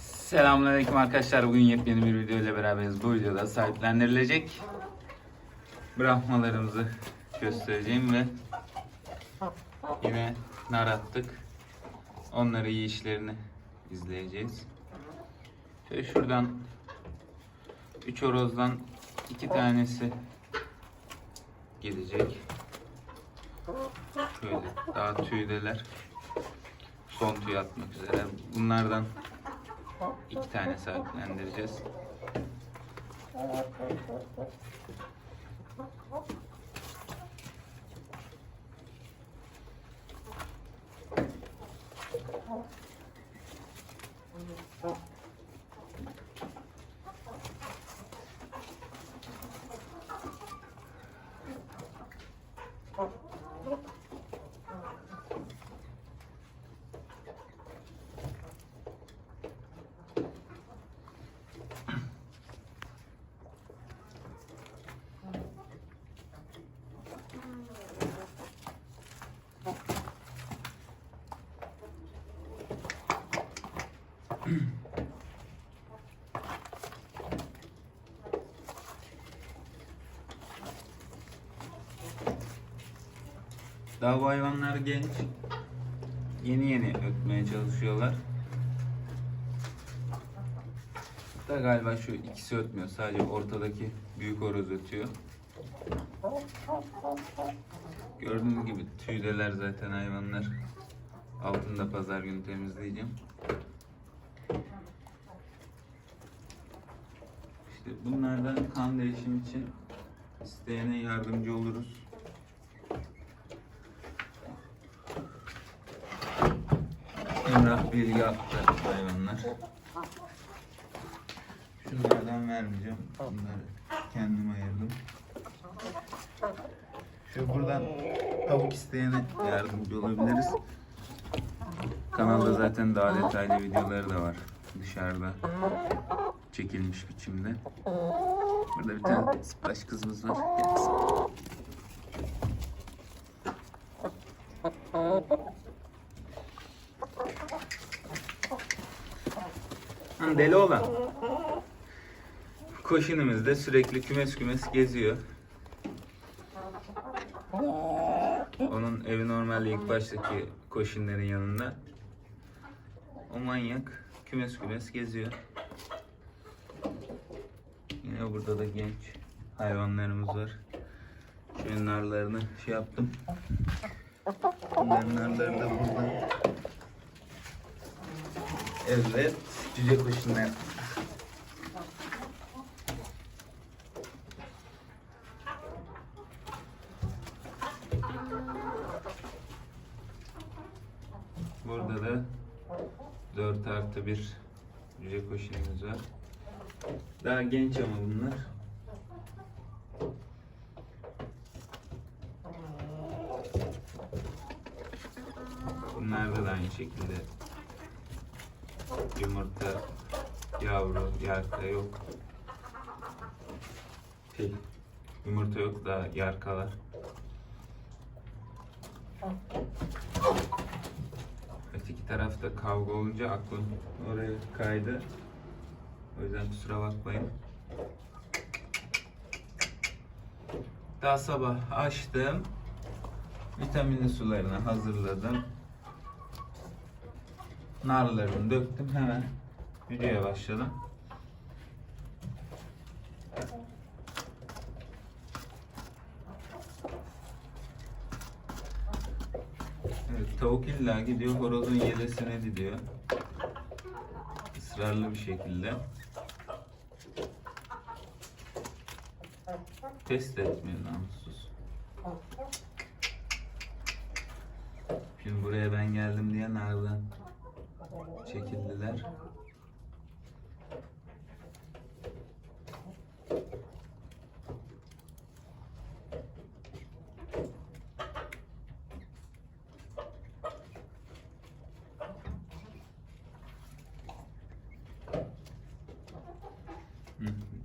Selamünaleyküm arkadaşlar. Bugün yepyeni bir video ile beraberiz. Bu videoda sahiplendirilecek Brahmalarımızı göstereceğim ve yine nar attık. Onları yiyişlerini izleyeceğiz. Şöyle şuradan 3 horozdan 2 tanesi gelecek. Şöyle daha tüydeler. Son tüy atmak üzere. Bunlardan iki tane sahiplendireceğiz. Daha bu hayvanlar genç. Yeni yeni ötmeye çalışıyorlar. Da galiba şu ikisi ötmüyor. Sadece ortadaki büyük horoz ötüyor. Gördüğünüz gibi tüydeler zaten hayvanlar. Altını da pazar günü temizleyeceğim. İşte bunlardan kan değişimi için isteyene yardımcı oluruz. Emrah bilgi attı hayvanlar. Şunlardan vermeyeceğim. Bunları kendim ayırdım. Şu buradan tavuk isteyene yardımcı olabiliriz. Kanalda zaten daha detaylı videoları da var. Dışarıda çekilmiş biçimde. Burada bir tane splash kızımız var. Ha, Deli olan. Koşinimiz de sürekli kümes kümes geziyor. Onun evi normalde ilk baştaki koşinlerin yanında. O manyak kümes kümes geziyor. Yine burada da genç hayvanlarımız var. Şöyle narlarını şey yaptım. Bunların da burada. Evet, cüce koşunlar. Burada da 4 artı 1 cüce koşunumuz var. Daha genç ama bunlar. Bunlarda da aynı şekilde yumurta, yavru, yarka yok. Şey, yumurta yok da yarkalar. Öteki tarafta kavga olunca aklım oraya kaydı. O yüzden kusura bakmayın. Daha sabah açtım. Vitaminli sularını hazırladım. Narlarını döktüm hemen videoya başladım. Evet, tavuk illa gidiyor horozun yelesine gidiyor. Israrlı bir şekilde. Test etmiyor namussuz. Şimdi buraya ben geldim diye nereden çekildiler.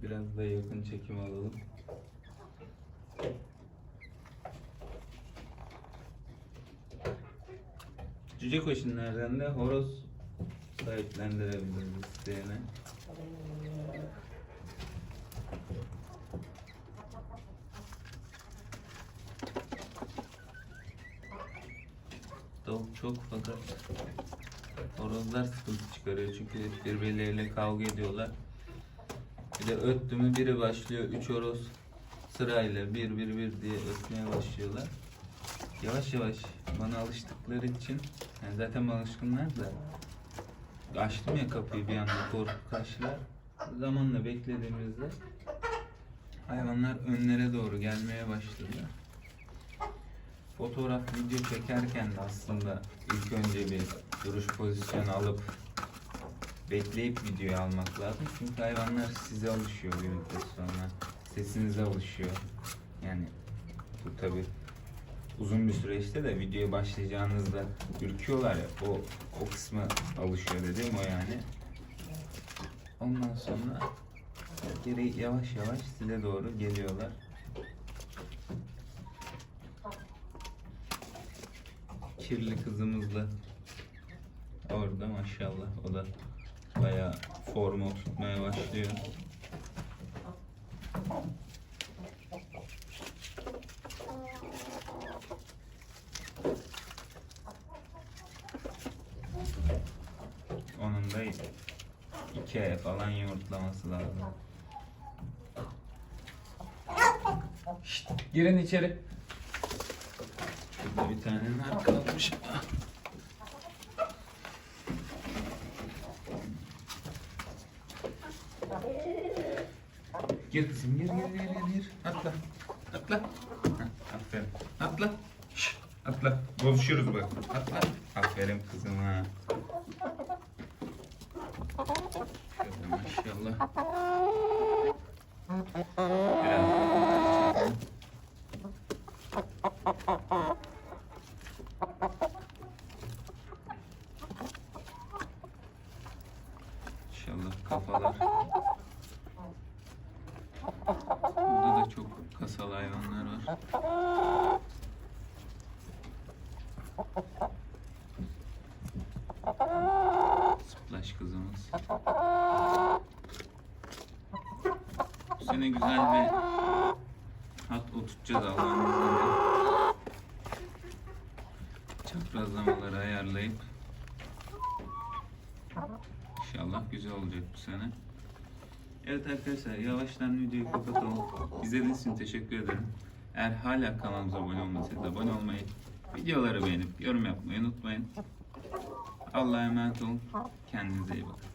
Biraz da yakın çekim alalım. Cüce koşunlardan da horoz sahiplendirebiliriz isteyene. Tavuk çok fakat horozlar sıkıntı çıkarıyor çünkü birbirleriyle kavga ediyorlar. Bir de öttü mü biri başlıyor, üç horoz sırayla bir bir bir diye ötmeye başlıyorlar. Yavaş yavaş bana alıştıkları için, yani zaten alışkınlar da açtım ya kapıyı bir anda korkup kaçtılar. Zamanla beklediğimizde hayvanlar önlere doğru gelmeye başladılar. Fotoğraf, video çekerken de aslında ilk önce bir duruş pozisyonu alıp bekleyip videoyu almak lazım. Çünkü hayvanlar size alışıyor bir müddet sonra. Sesinize alışıyor. Yani bu tabi uzun bir süreçte de videoya başlayacağınızda ürküyorlar ya o, o kısmı alışıyor dediğim o yani. Ondan sonra geri yavaş yavaş size doğru geliyorlar. Kirli kızımız da orada maşallah o da bayağı formu oturtmaya başlıyor. Onun da ay falan yumurtlaması lazım. Şşt, girin içeri. Şurada bir tane nar kalmış. Gir kızım gir gir gir gir gir. Atla. Atla. Heh, aferin. Atla. Şşt, atla. Bozuşuruz bak. Atla. Aferin kızıma. Şöyle çekelim. İnşallah kafalar. Burada da çok kasalı hayvanlar var. Splash kızımız. Sene güzel bir hat oturtacağız Allah'ın izniyle. Çaprazlamaları ayarlayıp İnşallah güzel olacak bu sene. Evet arkadaşlar yavaştan videoyu kapatalım. İzlediğiniz için teşekkür ederim. Eğer hala kanalımıza abone olmadıysanız abone olmayı, videoları beğenip yorum yapmayı unutmayın. Allah'a emanet olun. Kendinize iyi bakın.